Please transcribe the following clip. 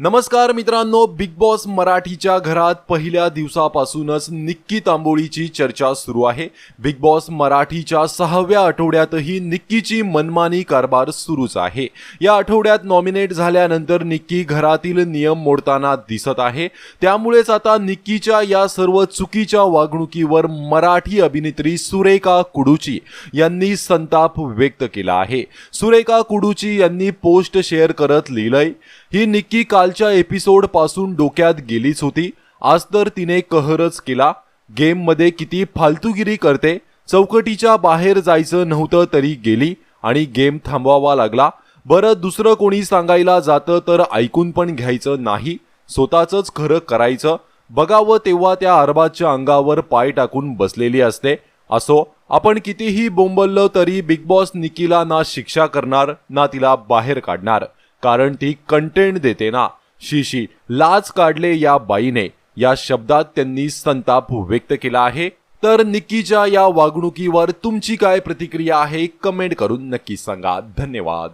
नमस्कार मित्रांनो big boss मराठीच्या घरात पहिल्या दिवसापासूनच निक्की तांबोळीची चर्चा सुरू आहे. बिग बॉस मराठीच्या सहाव्या आठवड्यातही निक्कीची मनमानी कारभार सुरूच आहे. या आठवड्यात नॉमिनेट झाल्यानंतर निक्की घरातील नियम मोडताना दिसत आहे. त्यामुळेच आता निक्कीच्या या सर्व चुकीच्या वागणुकीवर मराठी अभिनेत्री सुरेखा कुडूची यांनी संताप व्यक्त केला आहे. सुरेखा कुडूची यांनी पोस्ट शेअर करत लिहिलंय ही निक्की कालच्या एपिसोडपासून डोक्यात गेलीच होती. आज तर तिने कहरच केला. गेममध्ये किती फालतूगिरी करते. चौकटीच्या बाहेर जायचं नव्हतं तरी गेली आणि गेम थांबवावा लागला. बरं दुसरं कोणी सांगायला जातं तर ऐकून पण घ्यायचं नाही. स्वतःच खरं करायचं. बघावं तेव्हा त्या अरबाजच्या अंगावर पाय टाकून बसलेली असते. असो आपण कितीही बोंबललं तरी बिग बॉस निकीला ना शिक्षा करणार ना तिला बाहेर काढणार. कारण ती कंटेंट देते ना. शिशी लाज काढले या बाईने. या शब्दात त्यांनी संताप व्यक्त केला आहे. तर निक्कीच्या या वागणुकीवर तुमची काय प्रतिक्रिया आहे कमेंट करून नक्की सांगा. धन्यवाद.